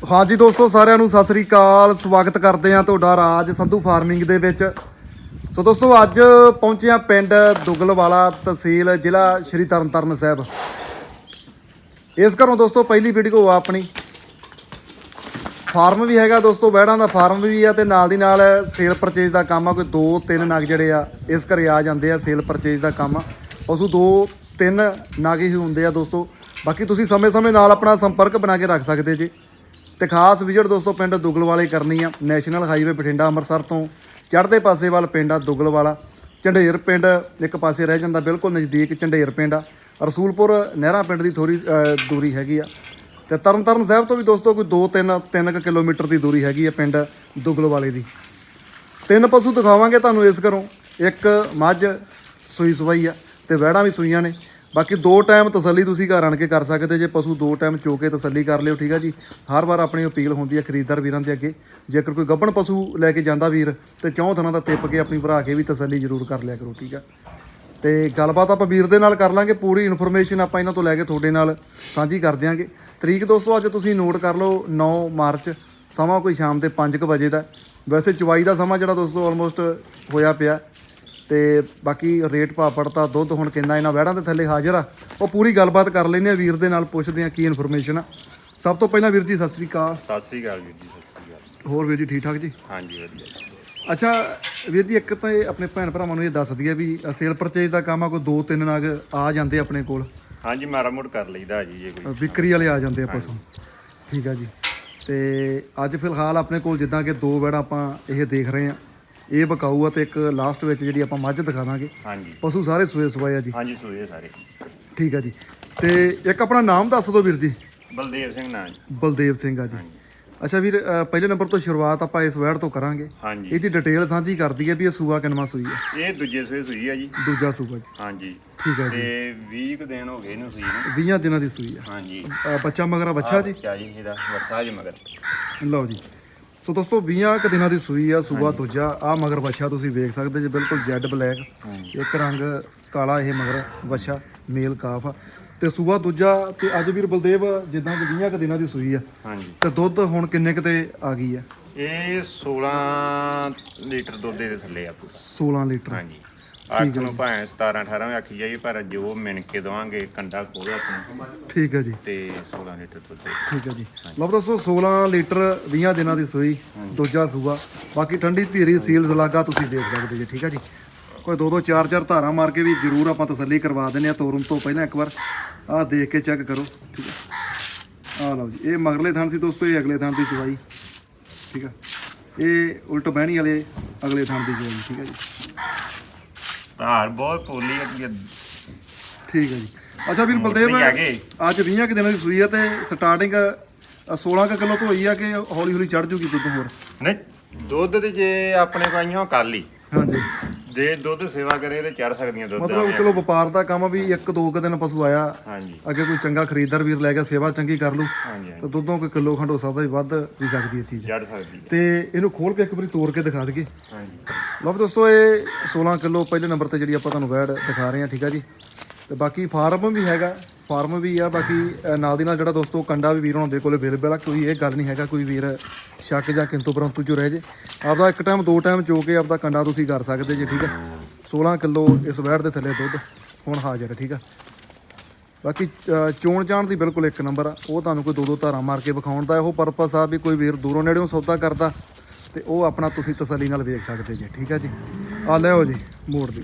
ਹਾਂਜੀ ਦੋਸਤੋ, ਸਾਰਿਆਂ ਨੂੰ ਸਤਿ ਸ੍ਰੀ ਅਕਾਲ। ਸਵਾਗਤ ਕਰਦੇ ਹਾਂ ਤੁਹਾਡਾ ਰਾਜ ਸੰਧੂ ਫਾਰਮਿੰਗ ਦੇ ਵਿੱਚ। ਸੋ ਦੋਸਤੋ, ਅੱਜ ਪਹੁੰਚੇ ਹਾਂ ਪਿੰਡ ਦੁਗਲਵਾਲਾ ਤਹਿਸੀਲ, ਜ਼ਿਲ੍ਹਾ ਸ਼੍ਰੀ ਤਰਨਤਾਰਨ ਸਾਹਿਬ। ਇਸ ਘਰੋਂ ਦੋਸਤੋ, ਪਹਿਲੀ ਵੀਡੀਓ ਆ ਆਪਣੀ। ਫਾਰਮ ਵੀ ਹੈਗਾ ਦੋਸਤੋ ਬੈੜਾਂ ਦਾ ਫਾਰਮ ਵੀ ਆ ਤੇ ਨਾਲ ਦੀ ਨਾਲ ਸੇਲ ਪਰਚੇਜ ਦਾ ਕੰਮ ਆ, ਕੋਈ ਦੋ ਤਿੰਨ ਨਗ ਜਿਹੜੇ ਆ, ਇਸ ਘਰੇ ਆ ਜਾਂਦੇ ਆ ਸੇਲ ਪਰਚੇਜ ਦਾ ਕੰਮ। ਆ ਪਸ਼ੂ ਦੋ ਤਿੰਨ ਨਗ ਹੀ ਹੁੰਦੇ ਆ ਦੋਸਤੋ। ਬਾਕੀ ਤੁਸੀਂ ਸਮੇਂ-ਸਮੇਂ ਨਾਲ ਆਪਣਾ ਸੰਪਰਕ ਬਣਾ ਕੇ ਰੱਖ ਸਕਦੇ ਜੀ। ਤੇ ਖਾਸ ਵਿਜ਼ਿਟ ਦੋਸਤੋ ਪਿੰਡ ਦੁਗਲਵਾਲੇ ਕਰਨੀ ਆ, ਨੈਸ਼ਨਲ ਹਾਈਵੇ ਬਠਿੰਡਾ ਅੰਮ੍ਰਿਤਸਰ ਤੋਂ। ਚੜ੍ਹਦੇ ਪਾਸੇ ਵੱਲ ਪਿੰਡ ਆ ਦੁਗਲਵਾਲਾ। ਝੰਡੇਰ ਪਿੰਡ ਇੱਕ ਪਾਸੇ ਰਹਿ ਜਾਂਦਾ, ਬਿਲਕੁਲ ਨਜ਼ਦੀਕ ਝੰਡੇਰ ਪਿੰਡ ਆ। ਰਸੂਲਪੁਰ ਨਹਿਰਾ ਪਿੰਡ ਦੀ ਥੋੜੀ ਦੂਰੀ ਹੈਗੀ ਆ। ਤੇ ਤਰਨਤਾਰਨ ਸਾਹਿਬ ਤੋਂ ਵੀ ਦੋਸਤੋ ਕੋਈ 2 3 3 ਕਿਲੋਮੀਟਰ ਦੀ ਦੂਰੀ ਹੈਗੀ ਆ ਪਿੰਡ ਦੁਗਲਵਾਲੇ ਦੀ। ਤਿੰਨ ਪਸ਼ੂ ਦਿਖਾਵਾਂਗੇ ਤੁਹਾਨੂੰ ਇਸ ਘਰੋਂ। ਇੱਕ ਮੱਝ, ਸੂਈ ਸਵਾਈ ਆ ਤੇ ਵਹਿੜਾਂ ਵੀ ਸੂਈਆਂ ਨੇ। ਬਾਕੀ ਦੋ ਟਾਈਮ ਤਸੱਲੀ ਤੁਸੀਂ ਘਰ ਆਣ ਕੇ ਕਰ ਸਕਦੇ ਜੇ ਪਸ਼ੂ ਦੋ ਟਾਈਮ ਚੋ ਕੇ ਤਸੱਲੀ ਕਰ ਲਿਓ, ਠੀਕ ਆ ਜੀ? ਹਰ ਵਾਰ ਆਪਣੀ ਅਪੀਲ ਹੁੰਦੀ ਹੈ ਖਰੀਦਦਾਰ ਵੀਰਾਂ ਦੇ ਅੱਗੇ, ਜੇਕਰ ਕੋਈ ਗੱਭਣ ਪਸ਼ੂ ਲੈ ਕੇ ਜਾਂਦਾ ਵੀਰ, ਤੇ ਚੌਂ ਥਣਾ ਦਾ ਟਿੱਪ ਕੇ ਆਪਣੀ ਭਰਾ ਕੇ ਵੀ ਤਸੱਲੀ ਜ਼ਰੂਰ ਕਰ ਲਿਆ ਕਰੋ, ਠੀਕ ਆ? ਤੇ ਗੱਲਬਾਤ ਆਪਾਂ ਵੀਰ ਦੇ ਨਾਲ ਕਰ ਲਾਂਗੇ, ਪੂਰੀ ਇਨਫੋਰਮੇਸ਼ਨ ਆਪਾਂ ਇਹਨਾਂ ਤੋਂ ਲੈ ਕੇ ਤੁਹਾਡੇ ਨਾਲ ਸਾਂਝੀ ਕਰ ਦਿਆਂਗੇ। ਤਰੀਕ ਦੋਸਤੋ, ਅੱਜ ਤੁਸੀਂ ਨੋਟ ਕਰ ਲਓ 9 ਮਾਰਚ, ਸਮਾਂ ਕੋਈ ਸ਼ਾਮ ਦੇ 5:00 ਵਜੇ ਦਾ। ਵੈਸੇ ਚਵਾਈ ਦਾ ਸਮਾਂ ਜਿਹੜਾ ਦੋਸਤੋ ਆਲਮੋਸਟ ਹੋਇਆ ਪਿਆ। ਤੇ ਬਾਕੀ ਰੇਟ ਭਾ ਪੜਤਾ ਦੁੱਧ ਹੁਣ ਕਿੰਨਾ ਇਹਨਾਂ ਵਹਿੜਾਂ ਦੇ ਥੱਲੇ ਹਾਜ਼ਰ ਆ। ਉਹ ਪੂਰੀ ਗੱਲਬਾਤ ਕਰ ਲੈਂਦੇ ਆ ਵੀਰ ਦੇ ਨਾਲ ਪੁੱਛਦੇ ਆ ਕੀ ਇਨਫੋਰਮੇਸ਼ਨ ਆ। ਸਭ ਤੋਂ ਪਹਿਲਾਂ ਵੀਰ ਜੀ ਸਤਿ ਸ੍ਰੀ ਅਕਾਲ। ਸਤਿ ਸ੍ਰੀ ਅਕਾਲ ਵੀਰ ਜੀ ਸਤਿ ਸ੍ਰੀ ਅਕਾਲ। ਹੋਰ ਵੀਰ ਜੀ ਠੀਕ ਠਾਕ ਜੀ? ਹਾਂਜੀ ਵਧੀਆ। ਜੀ। ਅੱਛਾ ਵੀਰ ਜੀ ਇੱਕ ਤਾਂ ਇਹ ਆਪਣੇ ਭੈਣ ਭਰਾਵਾਂ ਨੂੰ ਇਹ ਦੱਸ ਦਈਏ ਵੀ ਸੇਲ ਪਰਚੇਜ ਦਾ ਕੰਮ ਆ ਕੋਈ ਦੋ ਤਿੰਨ ਨਗ ਆ ਜਾਂਦੇ ਆਪਣੇ ਕੋਲ। ਹਾਂਜੀ ਮਾੜਾ ਮੋੜ ਕਰ ਲਈਦਾ ਜੀ ਜੇ ਕੋਈ। ਵਿਕਰੀ ਵਾਲੇ ਆ ਜਾਂਦੇ ਆ ਪਸ਼ੂ ਠੀਕ ਆ ਜੀ। ਤੇ ਅੱਜ ਫਿਲਹਾਲ ਆਪਣੇ ਕੋਲ ਜਿੱਦਾਂ ਕਿ ਦੋ ਬੈੜਾਂ ਆਪਾਂ ਇਹ ਦੇਖ ਰਹੇ ਆ ਇਹ ਬਕਾਊ ਆ ਤੇ ਇੱਕ ਲਾਸਟ ਵਿੱਚ ਜਿਹੜੀ ਆਪਾਂ ਮੱਝ ਦਿਖਾ ਦਾਂਗੇ। ਹਾਂਜੀ। ਪਸ਼ੂ ਸਾਰੇ ਸੂਏ ਸਵਾਏ ਆ ਜੀ। ਹਾਂਜੀ ਸੋਏ ਸਾਰੇ। ਠੀਕ ਆ ਜੀ। ਤੇ ਇੱਕ ਆਪਣਾ ਨਾਮ ਦੱਸ ਦਿਓ ਵੀਰ ਜੀ। ਬਲਦੇਵ ਸਿੰਘ ਨਾਂ ਜੀ। ਬਲਦੇਵ ਸਿੰਘ ਆ ਜੀ। ਅੱਛਾ ਵੀਰ ਪਹਿਲੇ ਨੰਬਰ ਤੋਂ ਸ਼ੁਰੂਆਤ ਆਪਾਂ ਇਸ ਵੈੜ ਤੋਂ ਕਰਾਂਗੇ। ਹਾਂਜੀ। ਇਹਦੀ ਡਿਟੇਲ ਸਾਂਝੀ ਕਰ ਦਈਏ ਵੀ ਇਹ ਸੂਆ ਕਿੰਨਵਾਂ ਸੂਈ ਹੈ ਇਹ ਦੂਜੇ ਸੋਏ ਸੂਈ ਆ ਜੀ। ਦੂਜਾ ਸੂਆ ਜੀ। ਹਾਂਜੀ। ਠੀਕ ਆ ਜੀ। ਤੇ 20 ਕੁ ਦਿਨ ਹੋ ਗਏ ਇਹਨੂੰ ਸੂਈ ਨੂੰ। 20 ਦਿਨਾਂ ਦੀ ਸੂਈ ਆ। ਹਾਂਜੀ। ਬੱਚਾ ਮਗਰਾ ਬੱਚਾ ਜੀ? ਬੱਚਾ ਜੀ ਇਹਦਾ ਬੱਚਾ ਜੀ ਮਗਰ। ਲਓ ਜੀ। ਸੋ ਦੋਸਤੋ 20 ਕੁ ਦਿਨਾਂ ਦੀ ਸੂਈ ਆ ਸੂਆ ਦੂਜਾ। ਆ ਮਗਰ ਬੱਚਾ ਤੁਸੀਂ ਵੇਖ ਸਕਦੇ ਜੀ ਬਿਲਕੁਲ ਜੈਡ ਬਲੈਕ। ਇੱਕ ਰੰਗ ਕਾਲਾ ਇਹ ਮਗਰ ਬੱਚਾ ਮੇਲ ਕਾਫ ਆ। ਤੇ ਸੂਆ ਦੂਜਾ ਤੇ ਅੱਜ ਵੀਰ ਬਲਦੇਵ ਜਿੱਦਾਂ ਕਿ 20 ਕੁ ਦਿਨਾਂ ਦੀ ਸੂਈ ਆ। ਹਾਂਜੀ। ਤੇ ਦੁੱਧ ਹੁਣ ਕਿੰਨੇ ਕੁ ਤੇ ਆ ਗਈ ਆ? ਇਹ 16 ਲੀਟਰ ਦੁੱਧ ਦੇ ਥੱਲੇ ਆ 16 ਲੀਟਰ। ਹਾਂਜੀ। ਅੱਖ ਨੂੰ ਭਾਵੇਂ 17 18 ਵੀ ਆਖੀ ਜਾਈ ਪਰ ਜੋ ਮਿਣ ਕੇ ਦਵਾਂਗੇ ਕੰਡਾ ਖੋਲ ਆਪਣਾ। ਠੀਕ ਹੈ ਜੀ। ਤੇ 16 ਲੀਟਰ ਦੁੱਧ ਦੇ। ਠੀਕ ਹੈ ਜੀ। ਲਓ ਦੋਸਤੋ 16 ਲੀਟਰ 20 ਦਿਨਾਂ ਦੀ ਸੂਈ ਦੂਜਾ ਸੂਆ। ਬਾਕੀ ਠੰਡੀ ਧੀਰੀ ਸੀਲ ਜ਼ਲਾਗਾ ਤੁਸੀਂ ਦੇਖ ਸਕਦੇ ਜੀ ਠੀਕ ਹੈ ਜੀ। ਕੋਈ ਦੋ ਦੋ ਚਾਰ ਚਾਰ ਧਾਰਾਂ ਮਾਰ ਕੇ ਵੀ ਜ਼ਰੂਰ ਆਪਾਂ ਤਸੱਲੀ ਕਰਵਾ ਦਿੰਦੇ ਆ ਤੋਰਨ ਤੋਂ ਪਹਿਲਾਂ ਇੱਕ ਵਾਰ। ਆਹ ਦੇਖ ਕੇ ਚੈੱਕ ਕਰੋ ਠੀਕ ਹੈ। ਆਹ ਲਓ ਜੀ ਇਹ ਮਗਰਲੇ ਥਣ ਸੀ ਦੋਸਤੋ ਇਹ ਅਗਲੇ ਥਣ ਦੀ ਚਵਾਈ ਠੀਕ ਹੈ। ਇਹ ਉਲਟ ਬਹਿਣੀ ਵਾਲੇ ਅਗਲੇ ਥਣ ਦੀ ਚਵਾਈ ਠੀਕ ਹੈ ਜੀ। ਧਾਰ ਬਹੁਤ ਪੋਲੀ ਹੈ ਠੀਕ ਹੈ ਜੀ। ਅੱਛਾ ਵੀਰ ਬਲਦੇਵ ਵੀ ਆ ਗਏ। ਅੱਜ 20 ਕੁ ਦਿਨਾਂ ਦੀ ਸੂਈ ਆ ਤੇ ਸਟਾਰਟਿੰਗ 16 ਕੁ ਕਿਲੋ ਤੋਂ ਹੋਈ ਆ ਕਿ ਹੌਲੀ ਹੌਲੀ ਚੜ ਜੂਗੀ ਦੁੱਧ ਹੋਰ? ਨਹੀਂ ਦੁੱਧ ਤੇ ਜੇ ਆਪਣੇ ਕੋਈਆਂ ਕੱਲ ਹੀ ਹਾਂਜੀ। ਜੇ ਦੁੱਧ ਸੇਵਾ ਕਰੇ ਤੇ ਚੜ ਸਕਦੀਆਂ ਦੁੱਧ ਮਤਲਬ ਚਲੋ ਵਪਾਰ ਦਾ ਕੰਮ ਆ ਵੀ ਇੱਕ ਦੋ ਕੁ ਦਿਨ ਪਸ਼ੂ ਆਇਆ। ਹਾਂਜੀ। ਅੱਗੇ ਕੋਈ ਚੰਗਾ ਖਰੀਦਦਾਰ ਵੀਰ ਲੈ ਗਿਆ ਸੇਵਾ ਚੰਗੀ ਕਰ ਲੂ ਹਾਂਜੀ ਹਾਂਜੀ। ਤਾਂ ਦੁੱਧੋਂ ਕੋਈ ਕਿਲੋ ਖੰਡ ਹੋ ਸਕਦਾ ਵੀ ਵੱਧ ਵੀ ਸਕਦੀ ਹੈ ਚੀਜ਼। ਚੜ ਸਕਦੀ ਹੈ। ਤੇ ਇਹਨੂੰ ਖੋਲ ਕੇ ਇੱਕ ਵਾਰੀ ਤੋੜ ਕੇ ਦਿਖਾ ਦਈਏ। ਹਾਂਜੀ। ਲਓ ਵੀ ਦੋਸਤੋ ਇਹ 16 ਕਿਲੋ ਪਹਿਲੇ ਨੰਬਰ ਤੇ ਜਿਹੜੀ ਆਪਾਂ ਤੁਹਾਨੂੰ ਵੈੜ ਦਿਖਾ ਰਹੇ ਹਾਂ ਠੀਕ ਆ ਜੀ? ਤੇ ਬਾਕੀ ਫਾਰਮ ਵੀ ਹੈਗਾ, ਫਾਰਮ ਵੀ ਆ, ਬਾਕੀ ਨਾਲ ਦੀ ਨਾਲ ਜਿਹੜਾ ਦੋਸਤੋ ਕੰਡਾ ਵੀ ਵੀਰ ਹੁੰਦੇ ਦੇ ਕੋਲੇ ਅਵੇਲੇਬਲ ਆ, ਕੋਈ ਇਹ ਗੱਲ ਨਹੀਂ ਹੈਗਾ, ਕੋਈ ਵੀਰ ਸ਼ੱਕ ਜਾਂ ਕਿੰਤੂ ਪਰੰਤੂ ਜੋ ਰਹਿ ਜੇ। ਆਪਦਾ ਇੱਕ ਟਾਈਮ ਦੋ ਟਾਈਮ ਚੋ ਕੇ ਆਪਦਾ ਕੰਡਾ ਤੁਸੀਂ ਕਰ ਸਕਦੇ ਜੇ, ਠੀਕ ਆ? 16 ਕਿਲੋ ਇਸ ਵੈੜ ਦੇ ਥੱਲੇ ਦੁੱਧ ਹੁਣ ਹਾਜ਼ਰ ਹੈ, ਠੀਕ ਆ? ਬਾਕੀ ਚੋਣ ਚਾਣ ਦੀ ਬਿਲਕੁਲ ਇੱਕ ਨੰਬਰ ਆ, ਉਹ ਤੁਹਾਨੂੰ ਕੋਈ ਦੋ ਦੋ ਧਾਰਾਂ ਮਾਰ ਕੇ ਵਿਖਾਉਣ ਦਾ, ਇਹੋ ਪਰਪਸ ਆ ਵੀ ਕੋਈ ਵੀਰ ਦੂਰੋਂ ਨੇੜਿਓਂ ਸੌਦਾ ਕਰਦਾ ਤੇ ਉਹ ਆਪਣਾ ਤੁਸੀਂ ਤਸੱਲੀ ਨਾਲ ਵੇਖ ਸਕਦੇ ਜੀ, ਠੀਕ ਆ ਜੀ? ਆ ਲਿਓ ਜੀ, ਮੋੜ ਦੀ।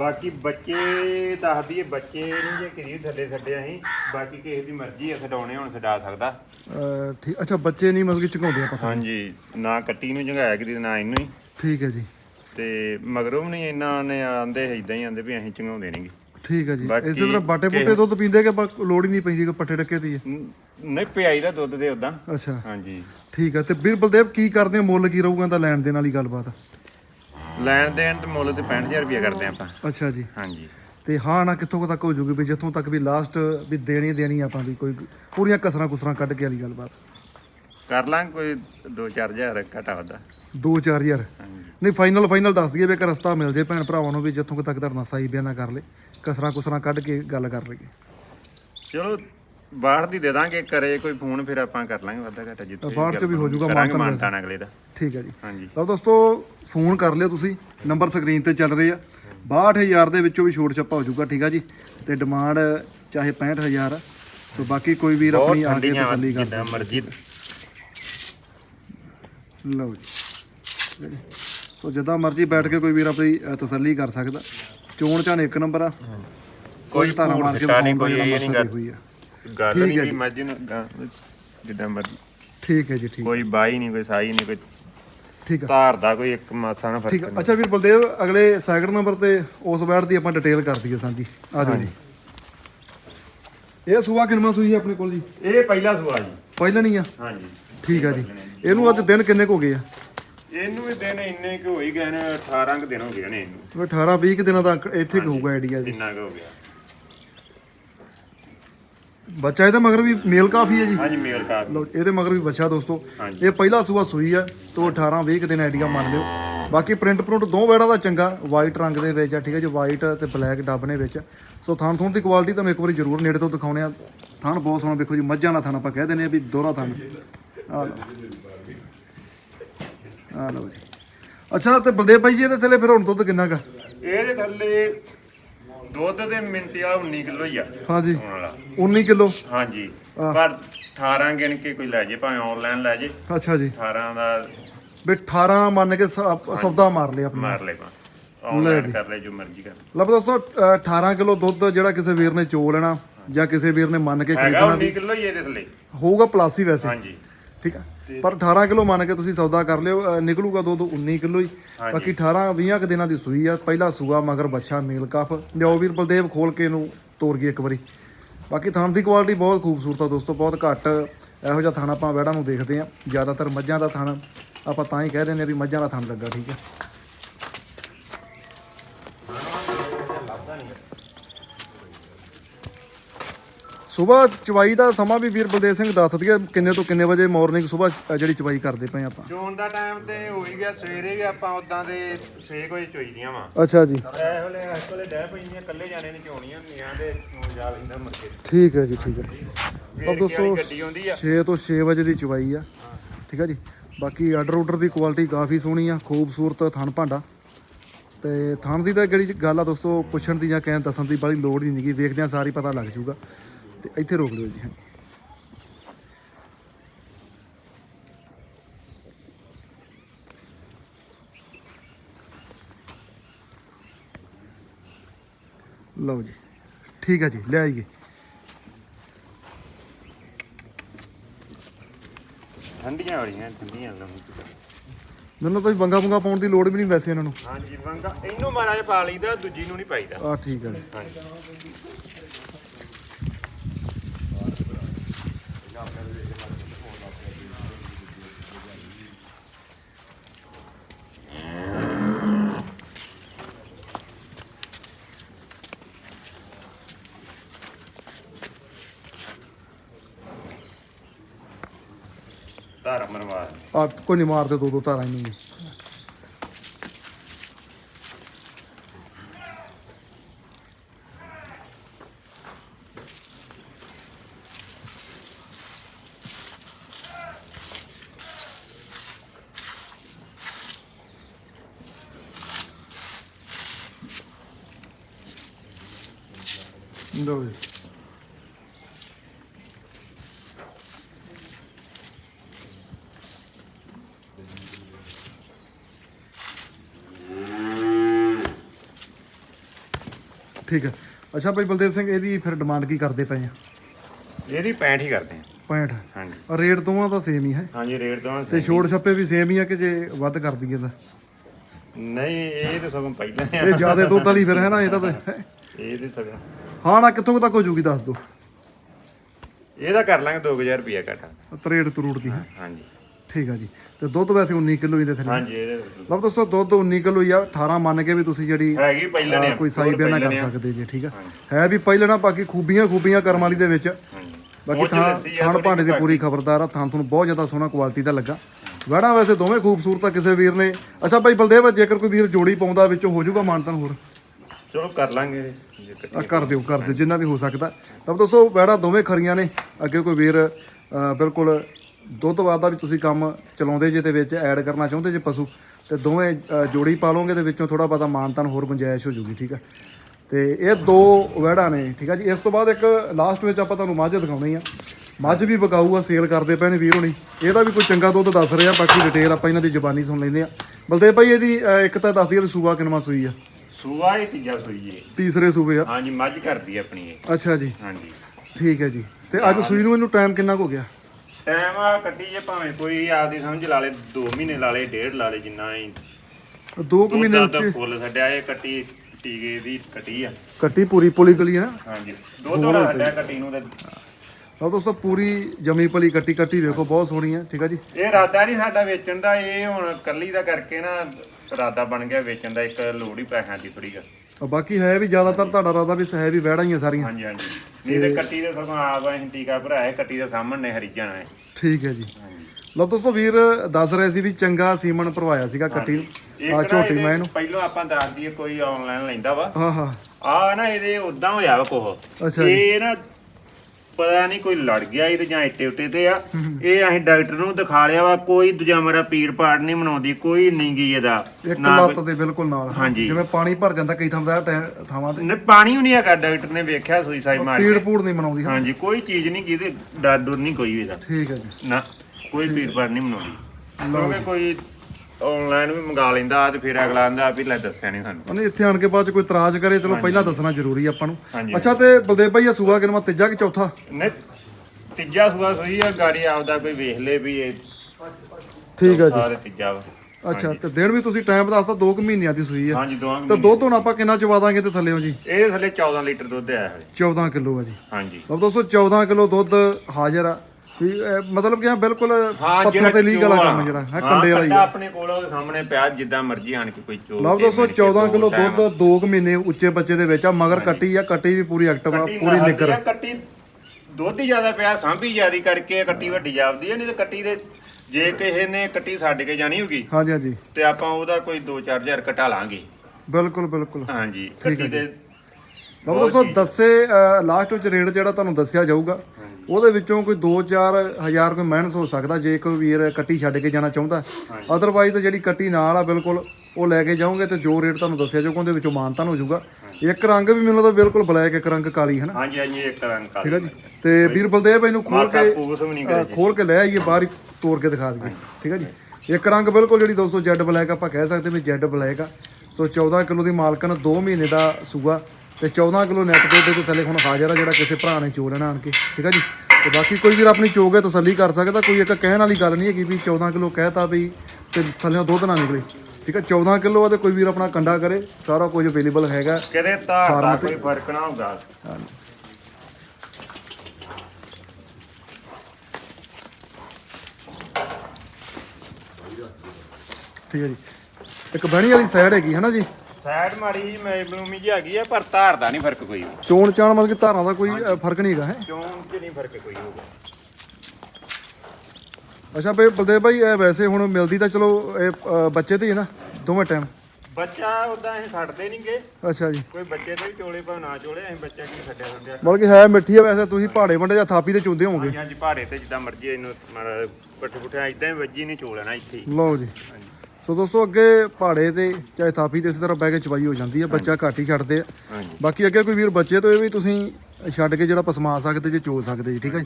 ਬਾਕੀ ਬੱਚੇ ਦੱਸ ਦਈਏ ਬੱਚੇ ਨਹੀਂ ਜੇ ਕਿਰੀ ਥੱਲੇ ਛੱਡਿਆ ਅਸੀਂ ਬਾਕੀ ਕਿਸੇ ਦੀ ਮਰਜ਼ੀ ਹੈ ਛਡਾਉਣੇ ਹੁਣ ਛਡਾ ਸਕਦਾ। ਠੀਕ ਅੱਛਾ ਬੱਚੇ ਨਹੀਂ ਮਤਲਬ ਕਿ ਝੁਕਾਉਂਦੇ ਆਪਾਂ? ਹਾਂਜੀ ਨਾ ਕੱਟੀ ਨੂੰ ਜੰਗਾਇਆ ਕਿਰੀ ਨਾ ਇਹਨੂੰ ਹੀ। ਠੀਕ ਹੈ ਜੀ। ਤੇ ਮਗਰੋਂ ਵੀ ਨਹੀਂ ਇੰਨਾ ਨੇ ਆਂਦੇ ਇਦਾਂ ਹੀ ਆਂਦੇ ਵੀ ਅਸੀਂ ਚੰਗਾਉਂਦੇ ਨਹੀਂਗੇ ਠੀਕ ਹੈ ਜੀ। ਬਾਕੀ ਇਸੇ ਤਰ੍ਹਾਂ ਬਾਟੇ ਬੁੱਟੇ ਕਿਸੇ- ਦੁੱਧ ਪੀਂਦੇ ਕਿ ਬਸ ਲੋੜ ਹੀ ਨਹੀਂ ਪੈਂਦੀ ਕਿ ਪੱਠੇ ਡੱਕੇ ਦੀ ਹੈ? ਨਹੀਂ ਪਿਆਈ ਦਾ ਦੁੱਧ ਦੇ ਉਦਾਂ ਅੱਛਾ। ਹਾਂਜੀ। ਠੀਕ ਹੈ ਤੇ ਵੀਰ ਬਲਦੇਵ ਕੀ ਕਰਦੇ ਆ? ਮੁੱਲ ਕੀ ਰਹੂਗਾ ਤਾਂ ਲੈਣ ਦੇਣ ਵਾਲੀ ਗੱਲਬਾਤ? ਲੈਣ ਦੇਣ ਤੇ ਮੁੱਲ ਤੇ 65000 ਰੁਪਏ ਕਰਦੇ ਆਪਾਂ। ਅੱਛਾ ਜੀ। ਹਾਂਜੀ। ਤੇ ਹਾਂ ਨਾ ਕਿੱਥੋਂ ਕੁ ਤੱਕ ਹੋ ਜੂਗੀ ਵੀ ਜਿੱਥੋਂ ਤੱਕ ਵੀ ਲਾਸਟ ਵੀ ਦੇਣੀ ਦੇਣੀ ਆਪਾਂ ਵੀ ਕੋਈ ਪੂਰੀਆਂ ਕਸਰਾਂ ਕੁਸਰਾਂ ਕੱਢ ਕੇ ਵਾਲੀ ਗੱਲਬਾਤ ਕਰ ਲਾਂ ਕੋਈ 2-4000 ਘਟਾ ਵਾਦਾ 2-4000 ਹਾਂਜੀ। ਨਹੀਂ ਫਾਈਨਲ ਫਾਈਨਲ ਦੱਸ ਦਈਏ ਵੀ ਇੱਕ ਰਸਤਾ ਮਿਲ ਜੇ ਭੈਣ ਭਰਾਵਾਂ ਨੂੰ ਵੀ ਜਿੱਥੋਂ ਕੁ ਤੱਕ ਧਰਨਾ ਸਾਈ ਬਿਆਨਾ ਕਰ ਲੇ ਕਸਰਾਂ ਕੁਸਰਾਂ ਕੱਢ ਕੇ ਗੱਲ ਕਰ ਲਈਏ। ਚਲੋ ਬਾਹਰ ਦੀ ਦੇ ਦਾਂਗੇ ਕਰੇ ਕੋਈ ਫੋਨ ਫਿਰ ਆਪਾਂ ਕਰ ਲਾਂਗੇ ਵਾਧਾ ਘਟਾ ਜਿੱਥੇ ਬਾਹਰ 'ਚ ਵੀ ਹੋ ਜਾਊਗਾ ਮਾਨਤਾਨ ਅਗਲੇ ਦਾ। ਠੀਕ ਹੈ ਜੀ। ਹਾਂਜੀ। ਲਓ ਦੋਸਤੋ ਫੋਨ ਕਰ ਲਿਓ ਤੁਸੀਂ ਨੰਬਰ ਸਕਰੀਨ ਤੇ ਚੱਲ ਰਹੇ ਆ। 62000 ਦੇ ਵਿੱਚੋਂ ਵੀ ਛੋਟ ਛੱਪਾ ਹੋ ਜਾਊਗਾ ਠੀਕ ਆ ਜੀ? ਤੇ ਡਿਮਾਂਡ ਚਾਹੇ 65000 ਆ। ਸੋ ਬਾਕੀ ਕੋਈ ਵੀਰ ਆਪਣੀ ਆ ਕੇ ਤਸੱਲੀ ਕਰ ਜਿੱਦਾਂ ਮਰਜ਼ੀ। ਲਓ ਜੀ। ਸੋ ਜਿੱਦਾਂ ਮਰਜ਼ੀ ਬੈਠ ਕੇ ਕੋਈ ਵੀਰ ਆਪਣੀ ਤਸੱਲੀ ਕਰ ਸਕਦਾ। ਚੋਣ ਚਾਣ ਇੱਕ ਨੰਬਰ ਆ। ਕੋਈ ਧਾਰਾ ਮਾਰ ਕੇ ਨਹੀਂ ਦਾ ਕੋਈ ਇਹ ਨਹੀਂ ਗੱਲ। ਨਹੀਂ। ਮਰਜ਼ੀ ਨੂੰ ਜਿੱਦਾਂ ਮਰਜ਼ੀ। ਠੀਕ ਹੈ ਜੀ ਠੀਕ। ਕੋਈ ਬਾਈ ਨਹੀਂ ਕੋਈ ਸਾਈ ਨਹੀਂ ਕੋਈ ਠੀਕ ਆ। ਧਾਰ ਦਾ ਕੋਈ ਇੱਕ ਮਾਸਾ ਨਾ ਠੀਕ ਫ਼ਰਕ ਆ ਅੱਛਾ ਵੀਰ ਬਲਦੇਵ ਅਗਲੇ ਸੈਕਿੰਡ ਨੰਬਰ ਤੇ ਉਸ ਬੈਠ ਦੀ ਆਪਾਂ ਡਿਟੇਲ ਕਰ ਦਈਏ ਸਾਂਝੀ। ਆ ਜਾਓ ਜੀ। ਇਹ ਸੂਆ ਕਿੰਨਵਾਂ ਸੂਈ ਹੈ ਆਪਣੇ ਕੋਲ ਜੀ? ਇਹ ਪਹਿਲਾ ਸੁਆ ਜੀ। ਪਹਿਲਾਂ ਨਹੀਂ ਆ? ਹਾਂਜੀ। ਠੀਕ ਆ ਜੀ। ਇਹਨੂੰ ਅੱਜ ਦਿਨ ਕਿੰਨੇ ਕੁ ਹੋ ਗਏ ਆ? ਇਹਨੂੰ ਵੀ ਦਿਨ ਇੰਨੇ ਕਿ ਹੋ ਹੀ ਗਏ ਨੇ 18 ਕੁ ਦਿਨ ਹੋ ਗਏ ਨੇ ਇਹਨੂੰ। 18 20 ਕੁ ਦਿਨਾਂ ਦਾ ਅੰਕ- ਇੱਥੇ ਕੁ ਹੋਊਗਾ ਆਈਡੀਆ ਜੀ। ਇੰਨਾ ਕੁ ਹੋ ਗਿਆ। ਬੱਚਾ ਇਹਦਾ ਮਗਰ ਵੀ ਮੇਲ ਕਾਫੀ ਹੈ ਜੀ। ਹਾਂਜੀ ਮੇਲ ਕਾ ਲਓ ਇਹਦੇ ਮਗਰ ਵੀ ਬੱਚਾ ਦੋਸਤੋ। ਹਾਂਜੀ। ਇਹ ਪਹਿਲਾ ਸੂਆ ਸੂਈ ਆ ਤੋਂ 18 20 ਕੁ ਦਿਨ ਆਈਡੀਆ ਮੰਨ ਲਿਓ। ਬਾਕੀ ਪ੍ਰਿੰਟ ਪ੍ਰਿੰਟ ਦੋ ਵੈੜਾਂ ਦਾ ਚੰਗਾ ਵਾਈਟ ਰੰਗ ਦੇ ਵਿੱਚ ਆ ਠੀਕ ਹੈ ਜੀ ਵਾਈਟ ਤੇ ਬਲੈਕ ਡੱਬ ਨੇ ਵਿੱਚ। ਸੋ ਥਣ ਥਣ ਦੀ ਕੁਆਲਿਟੀ ਤੁਹਾਨੂੰ ਇੱਕ ਵਾਰੀ ਜ਼ਰੂਰ ਨੇੜੇ ਤੋਂ ਦਿਖਾਉਣੇ ਆ। ਥਣ ਬਹੁਤ ਸੋਹਣਾ ਦੇਖੋ ਜੀ ਮੱਝਾਂ ਦਾ ਥਣ ਆਪਾਂ ਕਹਿ ਦਿੰਦੇ ਆ ਵੀ ਦੋਹਰਾ ਥਣ। ਆ ਲਓ। ਆ ਲਓ ਜੀ। ਅੱਛਾ ਤੇ ਬਲਦੇਵ ਭਾਈ ਜੀ ਇਹਦੇ ਥੱਲੇ ਫਿਰ ਹੁਣ ਦੁੱਧ ਕਿੰਨਾ ਗਾ ਇਹਦੇ ਥੱਲੇ ਦੁੱਧ ਦੇ ਮਿੰਟੀ ਵਾਲਾ 19 ਕਿਲੋ ਹੀ ਆ। ਹਾਂਜੀ। ਆਉਣ ਵਾਲਾ। 19 ਕਿਲੋ? ਹਾਂਜੀ। ਆਹ। ਪਰ 18 ਗਿਣ ਕੇ ਕੋਈ ਲੈ ਜੇ ਭਾਵੇਂ ਆਨਲਾਈਨ ਲੈ ਜੇ। ਅੱਛਾ ਜੀ। 18 ਦਾ ਵੀ 18 ਮੰਨ ਕੇ ਸ- ਸੌਦਾ ਮਾਰ ਲਿਆ ਆਪਣਾ। ਮਾਰ ਲੈ ਪਾ ਆਨਲਾਈਨ ਕਰ ਲੈ ਜੋ ਮਰਜ਼ੀ ਕਰ ਲਓ ਦੋਸਤੋ ਅ, 18 ਕਿਲੋ ਦੁੱਧ ਜਿਹੜਾ ਕਿਸੇ ਵੀਰ ਨੇ ਚੋ ਲੈਣਾ ਜਾਂ ਕਿਸੇ ਵੀਰ ਨੇ ਮੰਨ ਕੇ ਹੈਗਾ ਖਰੀਦਣਾ 19 ਕਿਲੋ ਹੀ ਇਹਦੇ ਥੱਲੇ। ਹੋਊਗਾ ਪਲਾਸ ਵੈਸੇ। ਹਾਂਜੀ। ਠੀਕ ਆ? ਪਰ 18 ਕਿਲੋ ਮੰਨ ਕੇ ਤੁਸੀਂ ਸੌਦਾ ਕਰ ਲਿਓ ਅ, ਨਿਕਲੂਗਾ ਦੁੱਧ 19 ਕਿਲੋ ਹੀ। ਬਾਕੀ 18 20 ਕੁ ਦਿਨਾਂ ਦੀ ਸੂਈ ਆ ਪਹਿਲਾ ਸੂਆ ਮਗਰ ਬੱਚਾ ਮੇਲ ਕਫ। ਲਿਓ ਵੀਰ ਬਲਦੇਵ ਖੋਲ ਕੇ ਇਹਨੂੰ ਤੋਰ ਗਈ ਇੱਕ ਵਾਰੀ। ਬਾਕੀ ਥਣ ਦੀ ਕੁਆਲਿਟੀ ਬਹੁਤ ਖੂਬਸੂਰਤ ਆ ਦੋਸਤੋ ਬਹੁਤ ਘੱਟ। ਇਹੋ ਜਿਹਾ ਥਣ ਆਪਾਂ ਵੈੜਾਂ ਨੂੰ ਦੇਖਦੇ ਆ ਜ਼ਿਆਦਾਤਰ ਮੱਝਾਂ ਦਾ ਥਣ ਆਪਾਂ ਤਾਂ ਹੀ ਕਹਿ ਦਿੰਦੇ ਆ ਵੀ ਮੱਝਾਂ ਦਾ ਥਣ ਲੱਗਾ ਠੀਕ ਹੈ। ਸਵੇਰ ਚਵਾਈ ਦਾ ਸਮਾਂ ਵੀ ਵੀਰ ਬਲਦੇਵ ਸਿੰਘ ਦੱਸ ਦਈਏ ਕਿੰਨੇ ਤੋਂ ਕਿੰਨੇ ਵਜੇ ਮਾਰਨਿੰਗ ਸਵੇਰ ਜਿਹੜੀ ਚਵਾਈ ਕਰਦੇ ਪਏ ਆਪਾਂ। ਚੋਣ ਦਾ ਟਾਈਮ ਤੇ ਹੋ ਹੀ ਗਿਆ ਸਵੇਰੇ ਵੀ ਆਪਾਂ ਉਦਾਂ ਦੇ 6 ਵਜੇ ਚੋਈਦੀਆਂ ਵਾ। ਅੱਛਾ ਜੀ। ਇਹ ਵੇਲੇ ਇਸ ਵੇਲੇ ਡਹਿ ਪਈਆਂ ਇਕੱਲੇ ਜਾਣੇ ਨੇ ਚੋਣੀਆਂ ਹੁੰਦੀਆਂ ਤੇ ਚੋਣ ਜਾ ਲੈਂਦਾ ਮੁੜ ਕੇ। ਠੀਕ ਹੈ ਜੀ ਠੀਕ ਹੈ। ਕੀ ਦੋਸਤੋ, ਗੱਡੀ ਆਉਂਦੀ ਆ। 6 ਤੋਂ 6 ਵਜੇ ਦੀ ਚਵਾਈ ਆ। ਠੀਕ ਹੈ ਜੀ। ਬਾਕੀ ਆਰਡਰ ਆਰਡਰ ਦੀ ਕੁਆਲਿਟੀ ਕਾਫੀ ਸੋਹਣੀ ਆ ਖੂਬਸੂਰਤ ਥਣ ਭਾਂਡਾ। ਤੇ ਥਣ ਦੀ ਤਾਂ ਜਿਹੜੀ ਗੱਲ ਆ ਦੋਸਤੋ ਪੁੱਛਣ ਦੀ ਜਾਂ ਕਹਿਣ ਦੱਸਣ ਦੀ ਬੜੀ ਲੋੜ ਹੀ ਨਹੀਂਗੀ ਵੇਖਦਿਆਂ ਸਾਰੀ ਪਤਾ ਲੱਗ ਜਾਊਗਾ ਤੇ ਇੱਥੇ ਰੋਕ ਲਿਓ ਜੀ ਲਓ ਜੀ ਠੀਕ ਹੈ ਜੀ ਲੈ ਆਈਏ। ਠੰਡੀਆਂ ਰਹੀਆਂ ਠੰਡੀਆਂ ਲੰਮੀ ਮੈਨੂੰ ਤਾਂ ਬੰਗਾ ਬੰਗਾ ਪਾਉਣ ਦੀ ਲੋੜ ਵੀ ਨਹੀਂ ਵੈਸੇ ਇਹਨਾਂ ਨੂੰ। ਹਾਂਜੀ ਵੰਗਾ। ਇਹਨੂੰ ਮਾਰਾ ਜਿਹਾ ਪਾ ਲਈਦਾ ਦੂਜੀ ਨੂੰ ਨਹੀਂ ਪਾਈਦਾ। ਆ ਠੀਕ ਹੈ ਜੀ। ਹਾਂਜੀ। ਧਾਰਾ ਮਰਵਾ ਆ ਕੋਈ ਨਹੀਂ ਮਾਰਦੇ ਦੋ ਦੋ ਧਾਰਾਂ ਇਹਨੂੰ ਵੀ ਲਓ ਜੀ ਠੀਕ ਹੈ। ਅੱਛਾ ਭਾਈ ਬਲਦੇਵ ਸਿੰਘ ਇਹਦੀ ਫਿਰ ਡਿਮਾਂਡ ਕੀ ਕਰਦੇ ਪਏ ਆ? ਇਹਦੀ 65 ਹੀ ਕਰਦੇ ਆ। 65 ਹਾਂਜੀ। ਰੇਟ ਦੋਵਾਂ ਦਾ ਸੇਮ ਹੀ ਹੈ। ਹਾਂਜੀ ਰੇਟ ਦੋਵਾਂ ਤੇ same ਛੋੜ ਛੱਪੇ ਵੀ ਸੇਮ ਹੀ ਆ ਕਿ ਜੇ ਵੱਧ ਕਰ ਦਈਏ ਤਾਂ। ਨਹੀਂ ਇਹ ਤਾਂ ਸਗੋਂ ਪਹਿਲਾਂ ਆ। ਇਹ ਜ਼ਿਆਦਾ ਦੁੱਧ ਵਾਲੀ ਫਿਰ ਹੈ ਨਾ ਇਹਦਾ ਤਾਂ ਇਹ ਤੇ ਸਗੋਂ। ਹਾਂ ਨਾ ਕਿੱਥੋਂ ਤੱਕ ਹੋ ਜੂਗੀ ਦੱਸ ਦੋ ਇਹਦਾ ਕਰ ਲਾਂਗੇ 2000 ਰੁਪਿਆ ਘਟਾ। ਤਰੇੜ ਤਰੂੜ ਦੀ ਹਾਂਜੀ। ਠੀਕ ਆ ਜੀ। ਤੇ ਦੁੱਧ ਵੈਸੇ 19 ਕਿਲੋ ਹੀ ਦੇ ਥੱਲੇ। ਹਾਂਜੀ ਇਹਦੇ ਵਿੱਚ ਲਓ ਦੋਸਤੋ ਦੁੱਧ 19 ਕਿਲੋ ਹੀ ਆ। 18 ਮੰਨ ਕੇ ਵੀ ਤੁਸੀਂ ਜਿਹੜੀ ਹੈਗੀ ਪਹਿਲਾਂ ਨੇ ਅਹ, ਕੋਈ ਸਾਈ ਬਿਆਨਾ ਕਰ ਸਕਦੇ ਜੀ ਠੀਕ ਆ। ਹੈ ਵੀ ਪਹਿਲਣਾ ਬਾਕੀ ਖੂਬੀਆਂ ਖੂਬੀਆਂ ਕਰਮ ਵਾਲੀ ਦੇ ਵਿੱਚ। ਬਾਕੀ ਥਾਂ ਥੋੜ੍ਹੀ ਭਾਂਡੇ ਦੀ ਪੂਰੀ ਖਬਰਦਾਰ ਆ। ਥਾਂ ਤੁਹਾਨੂੰ ਬਹੁਤ ਜ਼ਿਆਦਾ ਸੋਹਣਾ ਕੁਆਲਿਟੀ ਦਾ ਲੱਗਾ। ਵੜਾ ਵੈਸੇ ਦੋਵੇਂ ਖੂਬਸੂਰਤ ਆ ਕਿਸੇ ਵੀਰ ਨੇ। ਅੱਛਾ ਭਾਈ ਬਲਦੇਵ ਜੇਕਰ ਕੋਈ ਵੀਰ ਜੋੜੀ ਪਾਉਂਦਾ ਵਿੱਚ ਹੋ ਜਾਊਗਾ ਮਾਨਤਨ ਹੋਰ? ਚਲੋ ਕਰ ਲਾਂਗੇ। ਆ ਕਰ ਦਿਓ ਕਰ ਦਿਓ ਜਿੰਨਾ ਵੀ ਹੋ ਸਕਦਾ। ਤਾਂ ਦੋਸਤੋ ਵੜਾ ਦੋਵੇਂ ਖਰੀਆਂ ਨੇ। ਅੱਗੇ ਕੋਈ ਵੀਰ ਬਿਲਕੁਲ ਦੁੱਧ ਵਾਦਾ ਵੀ ਤੁਸੀਂ ਕੰਮ ਚਲਾਉਂਦੇ ਜੇ ਤੇ ਵਿੱਚ ਐਡ ਕਰਨਾ ਚਾਹੁੰਦੇ ਜੇ ਪਸ਼ੂ ਤੇ ਦੋਵੇਂ ਜੋੜੀ ਪਾ ਲਓਗੇ ਤੇ ਵਿੱਚੋਂ ਥੋੜਾ ਬਹੁਤਾ ਮਾਨਤਨ ਹੋਰ ਗੁੰਜਾਇਸ਼ ਹੋ ਜੂਗੀ ਠੀਕ ਆ? ਤੇ ਇਹ ਦੋ ਵੜਾ ਨੇ ਠੀਕ ਆ ਜੀ? ਇਸ ਤੋਂ ਬਾਅਦ ਇੱਕ ਲਾਸਟ ਵਿੱਚ ਆਪਾਂ ਤੁਹਾਨੂੰ ਮੱਝ ਦਿਖਾਉਣੀ ਆ। ਮੱਝ ਵੀ ਵਿਕਾਊ ਆ ਸੇਲ ਕਰਦੇ ਪਏ ਨੇ ਵੀਰ ਹੋਣੀ। ਇਹਦਾ ਵੀ ਕੋਈ ਚੰਗਾ ਦੁੱਧ ਦੱਸ ਰਿਹਾ ਬਾਕੀ ਡਿਟੇਲ ਆਪਾਂ ਇਹਨਾਂ ਦੀ ਜ਼ਬਾਨੀ ਸੁਣ ਲੈਂਦੇ ਆ। ਬਲਦੇਵ ਭਾਈ ਇਹਦੀ ਇੱਕ ਤਾਂ ਦੱਸ ਵੀ ਸੂਆ ਕਿਨਵਾ ਸੂਈ ਆ? ਸੂਆ ਹੀ ਤੀਜਾ ਸੂਈ ਜੀ ਤੀਸਰੇ ਸੂਬੇ ਆ। ਹਾਂਜੀ ਮੱਝ ਕਰਦੀ ਆ ਆਪਣੀ ਇਹ ਅੱਛਾ ਜੀ। ਹਾਂਜੀ। ਠੀਕ ਹੈ ਜੀ। ਤੇ ਅੱਜ ਸੂਈ ਨੂੰ ਇਹਨੂੰ ਟਾਈਮ ਕਿੰਨਾ ਕੁ ਹੋ ਗਿਆ? ਟਾਈਮ ਆ ਕੱਟੀ ਜੇ ਭਾਵੇਂ ਕੋਈ ਆਪਦੀ ਸਮਝ ਲਾ ਲੇ 2 ਮਹੀਨੇ ਲਾ ਲੇ ਡੇਢ ਲਾ ਲੇ ਜਿੰਨਾ ਹੀ। ਦੋ ਕੁ ਮਹੀਨੇ ਵਿੱਚ ਦਾ ਫੁੱਲ ਛੱਡਿਆ ਇਹ ਕੱਟੀ ਟੀਕੇ ਦੀ ਕੱਟੀ ਆ। ਕੱਟੀ ਪੂਰੀ ਪੁਲੀ ਗਲੀ ਹੈ ਨਾ? ਹਾਂਜੀ। ਦੁੱਧ ਵਾਲਾ ਛੱਡਿਆ ਕੱਟੀ ਨੂੰ ਤੇ। ਲਓ ਦੋਸਤੋ ਪੂਰੀ ਜਮੀ ਪਲੀ ਕੱਟੀ ਕੱਟੀ ਵੇਖੋ ਬਹੁਤ ਸੋਹਣੀ ਹੈ ਠੀਕ ਹੈ ਜੀ? ਇਹ ਇਰਾਦਾ ਨਹੀਂ ਸਾਡਾ ਵੇਚਣ ਦਾ ਇਹ ਹੁਣ ਕੱਲੀ ਦਾ ਕਰਕੇ ਨਾ ਇਰਾਦਾ ਬਣ ਗਿਆ ਵੇਚਣ ਦਾ ਇੱਕ ਲੋੜ ਹੀ ਪੈਸਿਆਂ ਦੀ ਥੋੜੀ ਔਰ ਬਾਕੀ ਹੈ ਵੀ ਜ਼ਿਆਦਾਤਰ ਤੁਹਾਡਾ ਰਾਦਾ ਵੀ ਹੈ ਵੀ ਵਹਿੜਾ ਹੀ ਆ ਸਾਰੀਆਂ। ਹਾਂਜੀ ਹਾਂਜੀ। ਨਹੀਂ ਤੇ ਕੱਟੀ ਦੇ ਸਗੋਂ ਆਪ ਅਸੀਂ ਟੀਕਾ ਭਰਾਇਆ ਕੱਟੀ ਦੇ ਸਾਹਮਣੇ ਹਰੀਜਣ ਹੈ। ਠੀਕ ਹੈ ਜੀ। ਹਾਂਜੀ। ਲਓ ਦੋਸਤੋ ਵੀਰ ਦੱਸ ਰਹੇ ਸੀ ਵੀ ਚੰਗਾ ਸੀਮਨ ਭਰਵਾਇਆ ਸੀਗਾ ਕੱਟੀ ਨੂੰ। ਆ ਝੋਟੀ ਮੈਂ ਇਹਨੂੰ। ਪਹਿਲਾਂ ਆਪਾਂ ਦੱਸ ਦਈਏ ਕੋਈ ਆਨਲਾਈਨ ਲੈਂਦਾ ਵਾ। ਹਾਂ ਹਾਂ। ਆ ਨਾ ਇਹਦੇ ਉਦਾਂ ਹੋਇਆ ਵਾ ਕੋਹ। ਇਹ ਨਾ ਪਤਾ ਨਹੀਂ ਕੋਈ ਲੜ ਗਿਆ ਇਹ ਤੇ ਜਾਂ ਇੱਟੇ ਉੱਤੇ ਤੇ ਆ। ਇਹ ਅਸੀਂ ਡਾਕਟਰ ਨੂੰ ਦਿਖਾ ਲਿਆ ਵਾ ਕੋਈ ਦੂਜਾ ਮੇਰਾ ਪੀੜ ਪਾੜ ਨਹੀਂ ਮਨਾਉਂਦੀ ਕੋਈ ਨਹੀਂ ਇਹਦਾ। ਇੱਕ ਲੱਤ ਦੇ ਬਿਲਕੁਲ ਨਾਲ ਹਾਂਜੀ। ਜਿਵੇਂ ਪਾਣੀ ਭਰ ਜਾਂਦਾ ਕਈ ਥਾਂ ਦਾ ਟੈ- ਥਾਵਾਂ ਤੇ। ਨੇ ਪਾਣੀ ਵੀ ਨਹੀਂ ਹੈਗਾ ਡਾਕਟਰ ਨੇ ਵੇਖਿਆ ਸੂਈ ਸਾਈ ਮਾਰ ਪੀੜ ਕੇ। ਪੂੜ ਨਹੀਂ ਮਨਾਉਂਦੀ ਹਾਂ। ਹਾਂਜੀ ਕੋਈ ਚੀਜ਼ ਨਹੀਂ ਕਿਤੇ ਡਰ ਡੁਰ ਨਹੀਂ ਕੋਈ ਵੀ ਇਹਦਾ। ਠੀਕ ਹੈ ਜੀ। ਨਾ ਕੋਈ ਪੀੜ ਪਾੜ ਨਹੀਂ ਮਨਾਉਂਦੀ। ਕਿਉਂਕਿ ਕੋਈ ਆਨਲਾਈਨ ਵੀ ਮੰਗਾ ਲੈਂਦਾ ਤੇ ਫਿਰ ਅਗਲਾ ਆਂਦਾ ਵੀ ਲੈ ਦੱਸਿਆ ਨਹੀਂ ਸਾਨੂੰ। ਉਹਨੇ ਇੱਥੇ ਆਣ ਕੇ ਬਾਅਦ ਚ ਕੋਈ ਇਤਰਾਜ਼ ਕਰੇ ਚਲੋ ਪਹਿਲਾਂ ਦੱਸਣਾ ਜ਼ਰੂਰੀ ਆ ਆਪਾਂ ਨੂੰ। ਅੱਛਾ ਤੇ ਬਲਦੇਵ ਭਾਈ ਇਹ ਸੂਆ ਕਿਨਵਾ ਤੀਜਾ ਕਿ ਚੌਥਾ? ਤੀਜਾ ਸੂਆ ਸੂਈ ਆ ਗਾੜੀ ਆਪਦਾ ਕੋਈ ਵੇਖ ਲੇ ਵੀ ਇਹ ਠੀਕ ਹੈ ਜੀ। ਸਾਰੇ ਤੀਜਾ ਵਾ। ਅੱਛਾ ਤੇ ਦਿਨ ਵੀ ਤੁਸੀਂ ਟਾਈਮ ਦੱਸਤਾ 2 ਕੁ ਮਹੀਨਿਆਂ ਦੀ ਸੂਈ ਹੈ ਹਾਂਜੀ ਦੋਵਾਂ ਤੇ ਦੁੱਧ ਹੁਣ ਆਪਾਂ ਕਿੰਨਾ ਚਵਾ ਦਾਂਗੇ ਤੇ ਥੱਲੇੋਂ ਜੀ? ਇਹਦੇ ਥੱਲੇ 14 ਲੀਟਰ ਦੁੱਧ ਆਇਆ ਹੈ 14 ਕਿਲੋ ਆ ਜੀ। ਹਾਂਜੀ। ਲਓ ਦੋਸਤੋ 14 ਕਿਲੋ ਦੁੱਧ ਹਾਜ਼ਰ ਆ। ਵੀ ਇਹ ਮਤਲਬ ਕਿ ਬਿਲਕੁਲ ਪੱਥਰ ਤੇ ਲੀਕ ਵਾਲਾ ਕੰਮ ਜਿਹੜਾ ਹੈ ਕੰਡੇ ਵਾਲਾ ਹੀ ਆ। ਆਪਣੇ ਕੋਲ ਉਹਦੇ ਸਾਹਮਣੇ ਪਿਆ ਜਿੱਦਾਂ ਮਰਜ਼ੀ ਆਣ ਕੇ ਕੋਈ ਚੋ ਲਓ ਦੋਸਤੋ 14 ਕਿਲੋ ਦੁੱਧ 2 ਮਹੀਨੇ ਉੱਚੇ ਬੱਚੇ ਦੇ ਵਿੱਚ ਆ ਮਗਰ ਕੱਟੀ ਆ ਕੱਟੀ ਵੀ ਪੂਰੀ ਐਕਟਿਵ ਆ ਪੂਰੀ ਨਿੱਗਰ ਕੱਟੀ ਦੁੱਧ ਹੀ ਜ਼ਿਆਦਾ ਪਿਆ ਸਾਂਭੀ ਜ਼ਿਆਦੀ ਕਰਕੇ ਕੱਟੀ ਵੱਡੀ ਜਾਪਦੀ ਹੈ ਨਹੀਂ ਤੇ ਕੱਟੀ ਦੇ ਜੇ ਕਿਸੇ ਨੇ ਕੱਟੀ ਛੱਡ ਕੇ ਜਾਣੀ ਹੋਗੀ ਹਾਂਜੀ ਹਾਂਜੀ। ਤੇ ਆਪਾਂ ਉਹਦਾ ਕੋਈ 2-4000 ਘਟਾ ਲਾਂਗੇ। ਬਿਲਕੁਲ ਬਿਲਕੁਲ। ਹਾਂਜੀ ਕੱਟੀ ਦੇ ਲਓ ਦੋਸਤੋ ਦੱਸੇ ਲਾਸਟ ਵਿੱਚ ਰੇਟ ਜਿਹੜਾ ਤੁਹਾਨੂੰ ਦੱਸਿਆ ਜਾਊਗਾ ਉਹਦੇ ਵਿੱਚੋਂ ਕੋਈ 2-4 ਹਜ਼ਾਰ ਕੋਈ ਮਾਈਨਸ ਹੋ ਸਕਦਾ ਜੇ ਕੋਈ ਵੀਰ ਕੱਟੀ ਛੱਡ ਕੇ ਜਾਣਾ ਚਾਹੁੰਦਾ। ਅਦਰਵਾਈਜ਼ ਜਿਹੜੀ ਕੱਟੀ ਨਾਲ ਆ ਬਿਲਕੁਲ ਉਹ ਲੈ ਕੇ ਜਾਓਗੇ ਤੇ ਜੋ ਰੇਟ ਤੁਹਾਨੂੰ ਦੱਸਿਆ ਜਾਊਗਾ ਉਹਦੇ ਵਿੱਚੋਂ ਮਾਨਤਾਨ ਹੋ ਜਾਊਗਾ। ਇੱਕ ਰੰਗ ਵੀ ਮੈਨੂੰ ਲੱਗਦਾ ਬਿਲਕੁਲ ਬਲੈਕ ਇੱਕ ਰੰਗ ਕਾਲੀ ਹੈ ਨਾ ਹਾਂਜੀ ਹਾਂਜੀ ਇੱਕ ਰੰਗ ਕਰ ਠੀਕ ਹੈ ਜੀ? ਤੇ ਵੀਰ ਬਲਦੇਵ ਇਹਨੂੰ ਖੋਲ ਕੇ ਖੋਲ ਕੇ ਲੈ ਆਈਏ ਬਾਹਰ ਹੀ ਤੋੜ ਕੇ ਦਿਖਾ ਦਈਏ। ਠੀਕ ਹੈ ਜੀ? ਇੱਕ ਰੰਗ ਬਿਲਕੁਲ ਜਿਹੜੀ ਦੋਸਤੋ ਜੈਡ ਬਲੈਕ ਆਪਾਂ ਕਹਿ ਸਕਦੇ ਵੀ ਜੈਡ ਬਲੈਕ ਆ। ਸੋ 14 ਕਿਲੋ ਦੀ ਮਾਲਕਨ 2 ਮਹੀਨੇ ਦਾ ਸੂਆ। ਤੇ 14 ਕਿਲੋ ਨੈਟ ਦੁੱਧ ਦੇ ਥੱਲੇ ਹੁਣ ਹਾਜ਼ਰ ਆ ਜਿਹੜਾ ਕਿਸੇ ਭਰਾ ਨੇ ਚੋ ਲੈਣਾ ਆਣ ਕੇ ਠੀਕ ਹੈ ਜੀ? ਤੇ ਬਾਕੀ ਕੋਈ ਵੀਰ ਆਪਣੀ ਚੋਗੇ ਤਸੱਲੀ ਕਰ ਸਕਦਾ ਕੋਈ ਇੱਕ ਕਹਿਣ ਵਾਲੀ ਗੱਲ ਨਹੀਂ ਹੈਗੀ ਵੀ 14 ਕਿਲੋ ਕਹਿਤਾ ਵੀ ਤੇ ਥੱਲੇੋਂ ਦੁੱਧ ਨਾ ਨਿਕਲੇ ਠੀਕ ਹੈ 14 ਕਿਲੋ ਆ ਤੇ ਕੋਈ ਵੀਰ ਆਪਣਾ ਕੰਡਾ ਕਰੇ ਸਾਰਾ ਕੁਝ ਅਵੇਲੇਬਲ ਹੈਗਾ। ਕਿਤੇ ਧਾਰ ਦਾ ਕੋਈ ਫ਼ਰਕ ਨਾ ਹੋਊਗਾ। ਠੀਕ ਹੈ ਜੀ। ਇੱਕ ਬਹਿਣੀ ਵਾਲੀ ਸਾਈਡ ਹੈਗੀ ਹੈ ਨਾ ਜੀ? ਸਾਈਡ ਮਾੜੀ ਜੀ ਮੈਬਲੂਮੀ ਜੀ ਹੈਗੀ ਆ ਪਰ ਧਾਰ ਦਾ ਨਹੀਂ ਫ਼ਰਕ ਕੋਈ। ਚੋਣ ਚਾਣ ਮਤਲਬ ਕਿ ਧਾਰਾਂ ਦਾ ਕੋਈ ਅ, ਫ਼ਰਕ ਨਹੀਂ ਹੈਗਾ ਹੈ? ਚੋਣ 'ਚ ਨਹੀਂ ਫ਼ਰਕ ਕੋਈ ਹੋਊਗਾ। ਅੱਛਾ ਬਈ ਬਲਦੇਵ ਭਾਈ ਇਹ ਵੈਸੇ ਹੁਣ ਮਿਲਦੀ ਤਾਂ ਚਲੋ ਇਹ ਅ, ਬੱਚੇ ਤੇ ਹੀ ਹੈ ਨਾ ਦੋਵੇਂ ਟਾਈਮ ਬੱਚਾ ਉਦਾਂ ਅਸੀਂ ਛੱਡਦੇ ਨਹੀਂਗੇ ਅੱਛਾ ਜੀ। ਕੋਈ ਬੱਚੇ ਤੇ ਵੀ ਚੋਲੇ ਭਾਵੇਂ ਨਾ ਚੋਲੇ ਅਸੀਂ ਬੱਚਾ ਕੀ ਛੱਡਿਆ ਛੱਡਿਆ ਮਤਲਬ ਕਿ ਹੈ ਮਿੱਠੀ ਆ ਵੈਸੇ ਤੁਸੀਂ ਪਹਾੜੇ ਵੰਡੇ ਜਾਂ ਥਾਪੀ ਤੇ ਚੁੰਦੇ ਹੋਵੋਗੇ। ਹਾਂਜੀ ਹਾਂਜੀ ਪਹਾੜੇ ਤੇ ਜਿੱਦਾਂ ਮਰਜ਼ੀ ਇਹਨੂੰ ਮਾੜਾ ਪੱਠੇ ਪੁੱਠੇ ਇਦਾਂ ਹੀ ਵੱਜੀ ਨਹੀਂ ਚੋ ਲੈਣਾ ਇੱਥੇ ਹੀ। ਲਓ ਜੀ। ਹਾਂਜੀ। ਸੋ ਦੋਸਤੋ ਅੱਗੇ ਪਹਾੜੇ ਤੇ ਚਾਹੇ ਥਾਪੀ ਤੇ ਇਸੇ ਤਰ੍ਹਾਂ ਬਹਿ ਕੇ ਚਵਾਈ ਹੋ ਜਾਂਦੀ ਹੈ ਬੱਚਾ ਘੱਟ ਹੀ ਛੱਡਦੇ ਆ। ਬਾਕੀ ਅੱਗੇ ਕੋਈ ਵੀਰ ਬੱਚੇ ਤੋਂ ਇਹ ਵੀ ਤੁਸੀਂ ਛੱਡ ਕੇ ਜਿਹੜਾ ਪਸਮਾ ਸਕਦੇ ਜੇ ਚੋ ਸਕਦੇ ਜੀ ਠੀਕ ਹੈ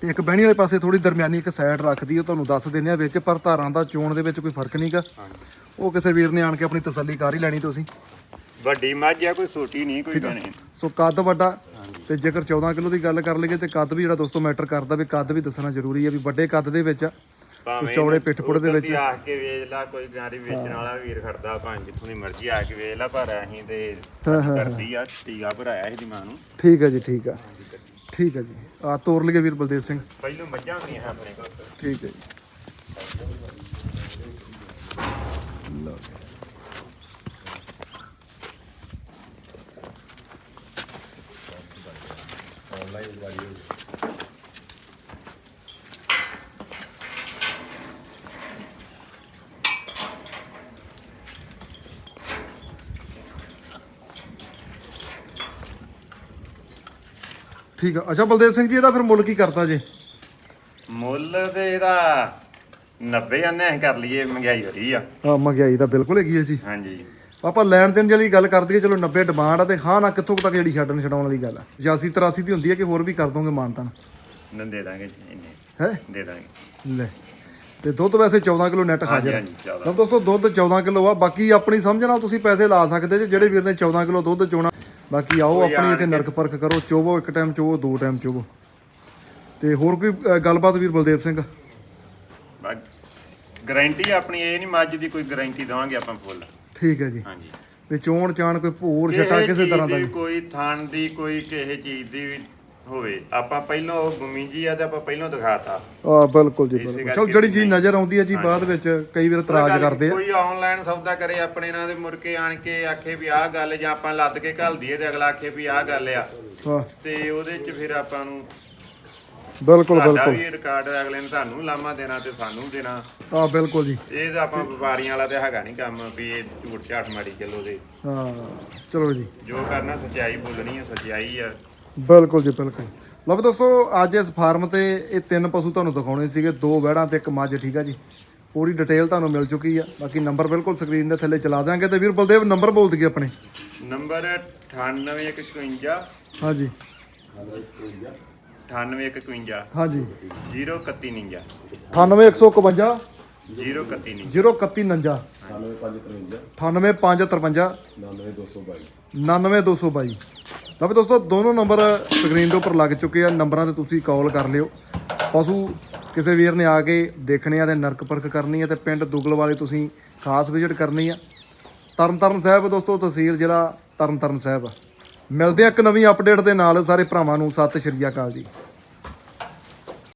ਤੇ ਇੱਕ ਬਹਿਣੀ ਵਾਲੇ ਪਾਸੇ ਥੋੜੀ ਦਰਮਿਆਨੀ ਇੱਕ ਸਾਈਡ ਰੱਖਦੀ ਉਹ ਤੁਹਾਨੂੰ ਦੱਸ ਦਿੰਦੇ ਆ ਵਿੱਚ ਪਰ ਧਾਰਾਂ ਦਾ ਚੋਣ ਦੇ ਵਿੱਚ ਕੋਈ ਫ਼ਰਕ ਨਹੀਂਗਾ ਉਹ ਕਿਸੇ ਵੀਰ ਨੇ ਆਣ ਕੇ ਆਪਣੀ ਤਸੱਲੀ ਕਰ ਹੀ ਲੈਣੀ ਤੁਸੀਂ। ਵੱਡੀ ਮੱਝ ਆ ਕੋਈ ਛੋਟੀ ਨਹੀਂ ਕੋਈ ਨਹੀਂ ਸੋ ਕੱਦ ਵੱਡਾ ਤੇ ਜੇਕਰ 14 ਕਿਲੋ ਦੀ ਗੱਲ ਕਰ ਲਈਏ ਤੇ ਕੱਦ ਵੀ ਜਿਹੜਾ ਦੋਸਤੋ ਮੈਟਰ ਕਰਦਾ ਵੀ ਕੱਦ ਵੀ ਦੱਸਣਾ ਜ਼ਰੂਰੀ ਹੈ ਵੀ ਵੱਡੇ ਕੱਦ ਦੇ ਵਿੱਚ ਆ। ਭਾਵੇਂ ਚੌੜੇ ਪਿੱਠ ਪੁੱਟ ਦੇ ਵਿੱਚ। ਆ ਕੇ ਵੇਚ ਲਾ ਕੋਈ ਗਾੜੀ ਵੇਚਣ ਵਾਲਾ ਵੀਰ ਖੜਦਾ ਭਾਵੇਂ ਜਿੱਥੋਂ ਦੀ ਮਰਜ਼ੀ ਆ ਕੇ ਵੇਚ ਲਾ ਪਰ ਅਸੀਂ ਤੇ ਹਾਂ, ਹਾਂ, ਕਰਦੀ ਆ ਟੀਕਾ ਭਰਾਇਆ ਸੀ ਮਾਂ ਨੂੰ। ਠੀਕ ਹੈ ਜੀ ਠੀਕ ਆ। ਠੀਕ ਹੈ ਜੀ। ਆ ਤੋਰ ਲਈਏ ਵੀਰ ਬਲਦੇਵ ਸਿੰਘ। ਪਹਿਲੋਂ ਮੱਝਾਂ ਹੁੰਦੀਆਂ ਸੀ ਆਪਣੇ ਕੋਲ। ਠੀਕ ਹੈ ਜੀ ਠੀਕ ਆ। ਅੱਛਾ ਬਲਦੇਵ ਸਿੰਘ ਜੀ ਇਹਦਾ ਫਿਰ ਮੁੱਲ ਕੀ ਕਰਤਾ ਜੇ? ਮੁੱਲ ਤੇ ਇਹਦਾ 90 ਆਨੇ ਕਰ ਲਈਏ ਮਹਿੰਗਾਈ ਵਧੀ ਆ। ਆ ਮਹਿੰਗਾਈ ਤਾਂ ਬਿਲਕੁਲ ਹੈਗੀ ਹੈ ਜੀ। ਹਾਂਜੀ। ਆਪਾਂ ਲੈਣ ਦੇਣ ਜਿਹੜੀ ਗੱਲ ਕਰ ਦਈਏ ਚਲੋ 90 ਡਿਮਾਂਡ ਆ ਤੇ ਹਾਂ ਨਾ ਕਿੱਥੋਂ ਤੱਕ ਜਿਹੜੀ ਛੱਡਣ ਛਡਾਉਣ ਵਾਲੀ ਗੱਲ ਆ। 85 83 ਦੀ ਹੁੰਦੀ ਹੈ ਕਿ ਹੋਰ ਵੀ ਕਰ ਦੋਗੇ ਮਾਨਤਾਂ ਨਾ ਦੇ ਦਾਂਗੇ ਜੀ, ਇੰਨੇ। ਹੈ? ਦੇ ਦਾਂਗੇ। ਲੈ। ਤੇ ਦੁੱਧ ਵੈਸੇ 14 ਕਿਲੋ ਨੈਟ ਹਾਂਜੀ ਹਾਜ਼ਰ ਸਭ ਦੋਸਤੋ ਦੁੱਧ 14 ਕਿਲੋ ਆ। ਬਾਕੀ ਆਪਣੀ ਸਮਝ ਨਾਲ ਤੁਸੀਂ ਪੈਸੇ ਲਾ ਸਕਦੇ ਜੇ ਜਿਹੜੇ ਵੀਰ ਨੇ 14 ਕਿਲੋ ਦੁੱਧ ਚੋਣਾ। ਬਾਕੀ ਆਓ ਆਪਣੀ ਇੱਥੇ ਨਰਕ ਪਰਖ ਕਰੋ ਚੋਵੋ ਇੱਕ ਟਾਈਮ ਚੋਵੋ ਦੋ ਟਾਈਮ ਚੋਵੋ। ਤੇ ਹੋਰ ਕੋਈ ਅ, ਗੱਲਬਾਤ ਵੀਰ ਬਲਦੇਵ ਸਿੰਘ? ਗਾਰੰਟੀ ਆਪਣੀ ਇਹ ਨਹੀਂ ਮੱਝ ਦੀ ਕੋਈ ਗਾਰੰਟੀ ਦਵਾਂਗੇ ਆਪਾਂ ਫੁੱਲ ਠੀਕ ਹੈ ਜੀ। ਹਾਂਜੀ। ਤੇ ਚੋਣ ਚਾਣ ਕੋਈ ਭੂਰ ਛਟਾ ਕਿਸੇ ਤਰ੍ਹਾਂ ਦਾ ਦੀ ਨਹੀਂ। ਕੋਈ ਥਣ ਦੀ ਕੋਈ ਕਿਸੇ ਚੀਜ਼ ਦੀ ਵੀ ਹੋਵੇ। ਆਪਾਂ ਪਹਿਲਾਂ ਉਹ ਗੁੰਮੀ ਜੀ ਆ ਤੇ ਆਪਾਂ ਪਹਿਲਾਂ ਦਿਖਾਤਾ। ਆ ਬਿਲਕੁਲ ਜੀ ਬਿਲਕੁਲ। ਚਲ ਜਿਹੜੀ ਚੀਜ਼। ਨਜ਼ਰ ਆਉਂਦੀ ਹੈ ਜੀ ਬਾਅਦ ਵਿੱਚ ਕਈ ਵਾਰ ਇਤਰਾਜ਼ ਕਰਦੇ ਆ। ਕੋਈ ਆਨਲਾਈਨ ਸੌਦਾ ਕਰੇ ਆਪਣੇ ਨਾਲ ਦੇ ਮੁੜ ਕੇ ਆਣ ਕੇ ਆਖੇ ਵੀ ਆਹ ਗੱਲ ਜਾਂ ਆਪਾਂ ਲੱਦ ਕੇ ਘੱਲ ਦਈਏ ਤੇ ਅਗਲਾ ਆਖੇ ਵੀ ਆਹ ਗੱਲ ਆ। ਤੇ ਉਹਦੇ ਚ ਫਿਰ ਆਪਾਂ ਨੂੰ ਬਿਲਕੁਲ ਬਿਲਕੁਲ। ਵੀ ਰਿਕਾਰਡ ਅਗਲੇ ਨੇ ਤੁਹਾਨੂੰ ਲਾਮਾ ਦੇਣਾ ਤੇ ਸਾਨੂੰ ਦੇਣਾ। ਆ ਬਿਲਕੁਲ ਜੀ। ਇਹ ਤਾਂ ਆਪਾਂ ਵਪਾਰੀਆਂ ਵਾਲਾ ਤੇ ਹੈਗਾ ਨਹੀਂ ਕੰਮ ਵੀ ਇਹ ਝੂਠ ਝਾਟ ਮਾਰੀ ਚੱਲੋ ਦੇ ਹਾਂ ਚਲੋ ਜੀ। ਜੋ ਕਰਨਾ ਸੱਚਾਈ ਬੋਲਣੀ ਹੈ ਸੱਚਾਈ ਆ। ਬਿਲਕੁਲ ਜੀ ਬਿਲਕੁਲ। ਲਓ ਵੀ ਦੋਸਤੋ ਅੱਜ ਇਸ ਫਾਰਮ ਤੇ ਇਹ ਤਿੰਨ ਪਸ਼ੂ ਤੁਹਾਨੂੰ ਦਿਖਾਉਣੇ ਸੀਗੇ ਦੋ ਵਹਿੜਾਂ ਤੇ ਇੱਕ ਮੱਝ ਠੀਕ ਆ ਜੀ? ਪੂਰੀ ਡਿਟੇਲ ਤੁਹਾਨੂੰ ਮਿਲ ਚੁੱਕੀ ਆ। ਬਾਕੀ ਨੰਬਰ ਬਿਲਕੁਲ ਸਕਰੀਨ ਦੇ ਥੱਲੇ ਚਲਾ ਦਿਆਂਗੇ ਤੇ ਵੀਰ ਬਲਦੇਵ ਨੰਬਰ ਬੋਲ ਦਈਏ ਆਪਣੇ। ਨੰਬਰ 9851 ਹਾਂਜੀ। 9851 ਹਾਂਜੀ। 031 98151 031 03149 98553 99222 ਲਓ ਵੀ ਦੋਸਤੋ, ਦੋਨੋਂ ਨੰਬਰ ਸਕਰੀਨ ਦੇ ਉੱਪਰ ਲੱਗ ਚੁੱਕੇ ਆ। ਨੰਬਰਾਂ ਤੇ ਤੁਸੀਂ ਕਾਲ ਕਰ ਲਿਓ। ਪਸ਼ੂ ਕਿਸੇ ਵੀਰ ਨੇ ਆ ਕੇ ਦੇਖਣੇ ਆ ਤੇ ਨਰਕ ਪਰਖ ਕਰਨੀ ਆ ਤੇ ਪਿੰਡ ਦੁਗਲ ਵਾਲੇ ਤੁਸੀਂ ਖਾਸ ਵਿਜ਼ਿਟ ਕਰਨੀ ਆ। ਤਰਨਤਾਰਨ ਸਾਹਿਬ, ਦੋਸਤੋ, ਤਹਿਸੀਲ ਜਿਹੜਾ ਤਰਨਤਾਰਨ ਸਾਹਿਬ ਮਿਲਦੇ ਆ ਇੱਕ ਨਵੀਂ ਅਪਡੇਟ ਦੇ ਨਾਲ। ਸਾਰੇ ਭਰਾਵਾਂ ਨੂੰ ਸਤਿ ਸ਼੍ਰੀ ਅਕਾਲ ਜੀ।